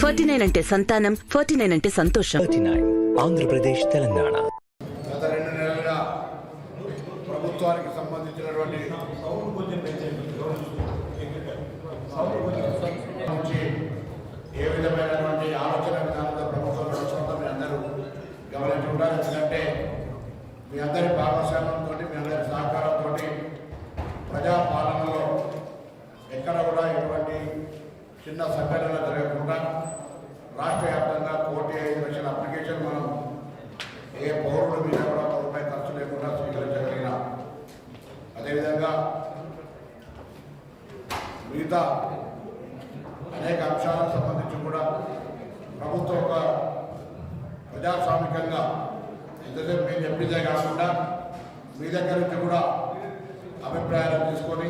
Forty nine అంటే సంతానం forty nine అంటే సంతోషం. ఆంధ్రప్రదేశ్ తెలంగాణ. గత రెండు నెలలుగా ప్రభుత్వానికి సంబంధించినటువంటి ఏ విధమైనటువంటి ఆలోచన విధానంతో ప్రభుత్వం నడుస్తుందో మీ అందరూ గమనించి ఉండాలి ఎందుకంటే మీ అందరి భాగస్వామ్యంతో మీ అందరి సహకారంతో ప్రజా పాలనలో ఎక్కడ కూడా ఎటువంటి చిన్న సంఘటన జరగకుండా రాష్ట్ర వ్యాప్తంగా కోటి ఐదు లక్షల అప్లికేషన్ మనం ఏ పౌరుడు మీద కూడా ఒక రూపాయి ఖర్చు లేకుండా స్వీకరించగలిగిన అదేవిధంగా మిగతా అనేక అంశాలకు సంబంధించి కూడా ప్రభుత్వం ఒక ప్రజాస్వామికంగా ఎంతసేపు మేము చెప్పిందే కాకుండా మీ దగ్గర నుంచి కూడా అభిప్రాయాలు తీసుకొని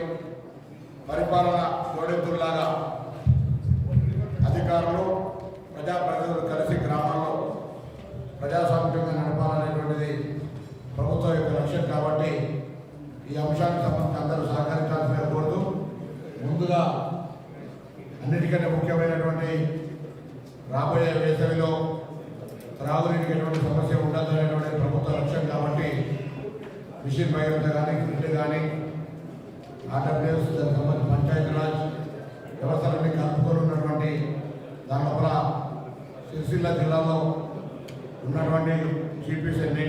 పరిపాలన జోడెత్తుల్లాగా అధికారులు ప్రజాప్రతినిధులు కలిసి గ్రామాల్లో ప్రజాస్వామ్యంగా నడపాలనేటువంటిది ప్రభుత్వం యొక్క లక్ష్యం కాబట్టి ఈ అంశానికి సంబంధించి అందరూ సహకరించాల్సిన కోరుతూ ముందుగా అన్నిటికంటే ముఖ్యమైనటువంటి రాబోయే వేసవిలో త్రాగునీటికి ఎటువంటి సమస్య ఉండదు అనేటువంటి ప్రభుత్వ లక్ష్యం కాబట్టి మిషన్ భగీరథ కానీ గ్రిడ్ కానీ ఆర్డబ్ల్యూఎస్ దానికి సంబంధించి పంచాయతీరాజ్ వ్యవస్థలన్నీ కలుపుకొని ఉన్నటువంటి దాని లోపల సిరిసిల్ల జిల్లాలో ఉన్నటువంటి జీపీస్ ఎన్ని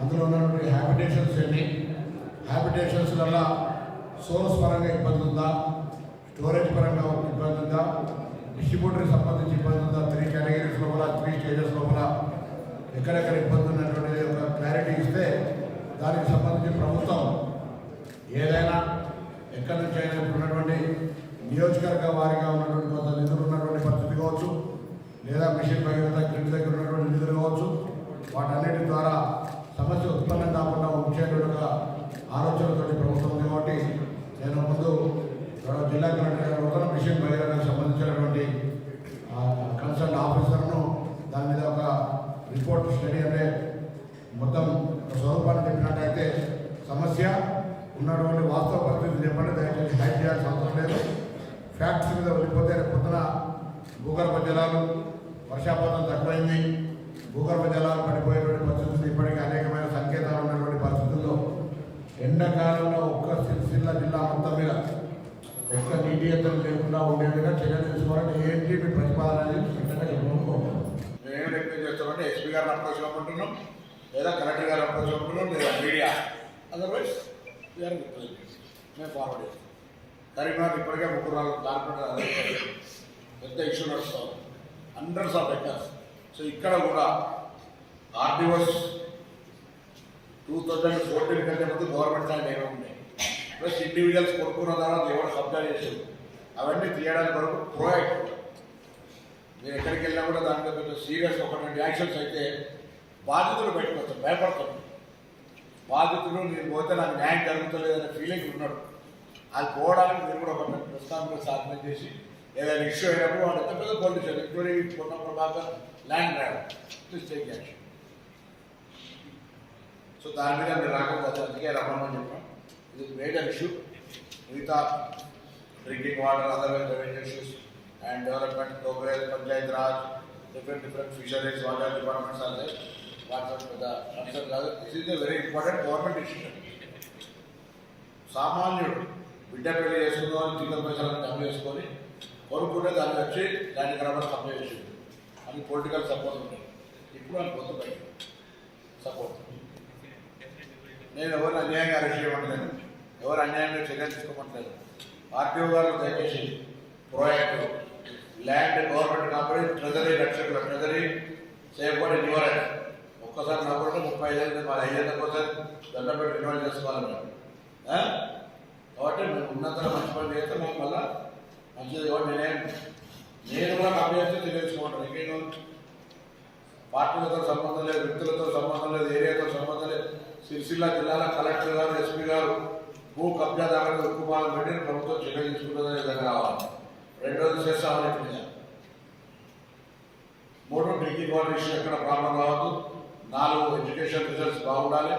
అందులో ఉన్నటువంటి హ్యాబిటేషన్స్ ఎన్ని హ్యాబిటేషన్స్ వల్ల సోర్స్ పరంగా ఇబ్బంది ఉందా స్టోరేజ్ పరంగా డిస్ట్రిబ్యూటర్కి సంబంధించి ఇబ్బంది ఉందా? త్రీ కేటగిరీస్ లోపల త్రీ స్టేజెస్ లోపల ఎక్కడెక్కడ ఇబ్బంది ఉన్నటువంటి ఒక క్లారిటీ ఇస్తే దానికి సంబంధించి ప్రభుత్వం ఏదైనా ఎక్కడి నుంచి అయినా ఇప్పుడు ఉన్నటువంటి నియోజకవర్గ వారిగా ఉన్నటువంటి కొంత నిధులు ఉన్నటువంటి పరిస్థితి కావచ్చు లేదా మిషన్ భగీరథ గ్రిడ్ దగ్గర ఉన్నటువంటి నిధులు కావచ్చు వాటన్నిటి ద్వారా సమస్య ఉత్పన్నం కాకుండా ఉంచేటువంటి ఆలోచనతోటి ప్రభుత్వం ఉంది కాబట్టి నేను ముందు గౌరవ జిల్లా కలెక్టర్ గారు కూడా మిషన్ భగీరథకు సంబంధించినటువంటి కన్సల్ట్ ఆఫీసర్ను దాని మీద ఒక రిపోర్ట్ స్టడీ అంటే మొత్తం స్వరూపాన్ని చెప్పినట్టయితే సమస్య ఉన్నటువంటి వాస్తవ పరిస్థితి చెప్పండి దయచేసి హైట్ చేయాల్సిన అవసరం లేదు. ఫ్యాక్ట్స్ మీద వెళ్ళిపోతే పొద్దున భూగర్భ జలాలు వర్షాపాతం తక్కువైంది. భూగర్భ జలాలు పడిపోయేటువంటి పరిస్థితులు ఇప్పటికీ అనేకమైన సంకేతాలు ఉన్నటువంటి పరిస్థితుల్లో ఎండాకాలంలో ఒక్క సిరిసిల్ల జిల్లా మొత్తం మీద ఒక్క నీటి ఎత్తులు లేకుండా ఉండేట్టుగా చర్యలు తీసుకోవాలంటే ఏంటి మీ ప్రతిపాదన అనేది మేము చేస్తామంటే ఎస్పీ గారిని అప్రోచ్ అవ్వకుంటున్నాం లేదా కలెక్టర్ గారు అప్రోచ్ అవ్వకుంటున్నాం లేదా media. Otherwise we are forward చేస్తాం. కరీంనగర్ ఇప్పటికే ముగ్గురు నాలుగు కార్పొరేటర్ పెద్ద ఇష్యూ నడుస్తాం హండ్రెడ్స్ ఆఫ్ ఎకర్స్ సో ఇక్కడ కూడా ఆర్డిఓస్ టూ థౌజండ్ ఫోర్టీన్ కంటే ముందు గవర్నమెంట్ ల్యాండ్ ఏమో ఉన్నాయి ప్లస్ ఇండివిజువల్స్ కొనుక్కున్న తర్వాత ఎవరు కబ్జా చేసారు అవన్నీ తీయడానికి వరకు ప్రోయాక్టివ్ మీరు ఎక్కడికి వెళ్ళినా కూడా దాని కొంచెం సీరియస్ ఒక రెండు యాక్షన్స్ అయితే బాధితులు బయటకు వస్తారు భయపడతారు. బాధితులు నేను పోతే నాకు న్యాయం జరుగుతలేదనే ఫీలింగ్ ఉన్నాడు అది పోవడానికి మీరు కూడా ఒక ప్రస్థానంలో సాధన చేసి ఏదైనా ఇష్యూ అయినప్పుడు వాళ్ళు ఎంత పెద్ద pollution including Ponna Prabhakar land రాయడం ప్లీజ్ టేక్ యాక్షన్ సో దాని మీద మీరు రాకపోతే అందుకే రమ్మని చెప్పాం ఇది మేజర్ ఇష్యూ మిగతా drinking water otherwise revenue issues and development progress panchayat Raj different different fisheries water departments అంటే వాటితో పెద్ద కన్సర్న్ కాదు this is a very important government issue సామాన్యుడు బిడ్డ పెళ్ళి చేసుకుందామని చిన్న పైసలను డబ్బు చేసుకొని కొనుక్కుంటే దాన్ని వచ్చి దాన్ని కనబడి సప్లై చేసింది అది పొలిటికల్ సపోర్ట్ ఉంటాయి ఇప్పుడు అని కొత్త బయట సపోర్ట్ నేను ఎవరిని అన్యాయంగా అరెస్ట్ చేయమంటలేదు. ఎవరు అన్యాయంగా చర్యలు తీసుకోమంటలేదు. ఆర్టీఓ గారు దయచేసి proactive land government company treasury రక్షకుల treasury safeguard ఇన్వైర్ ఒక్కసారి నవ్వుకుంటే ముప్పై ఐదు మరి ఐదు ఒకసారి దండ పెట్టి ఇన్వాల్వ్ చేసుకోవాలి మేము కాబట్టి మేము ఉన్నంత మంచి పని చేస్తే మేము మళ్ళా మంచిది కాబట్టి నేనేం నేను కూడా కంపెనీ చేస్తే తెలియచుకుంటాను ఇంకేం పార్టీలతో సంబంధం లేదు వ్యక్తులతో సంబంధం లేదు ఏరియాతో సంబంధం లేదు. సిరిసిల్ల జిల్లాల కలెక్టర్ గారు ఎస్పీ గారు భూ కబ్జాదారులు ఉక్కుమాలను పెట్టి ప్రభుత్వం చర్య తీసుకుంటుందనే దగ్గర రావాలి. రెండోది చేస్తామని చెప్పింది. మూడు డ్రింకింగ్ వాటర్ ఇష్యూ ఎక్కడ ప్రాబ్లం రావద్దు నాలుగు ఎడ్యుకేషన్ రిజల్ట్స్ బాగుండాలి.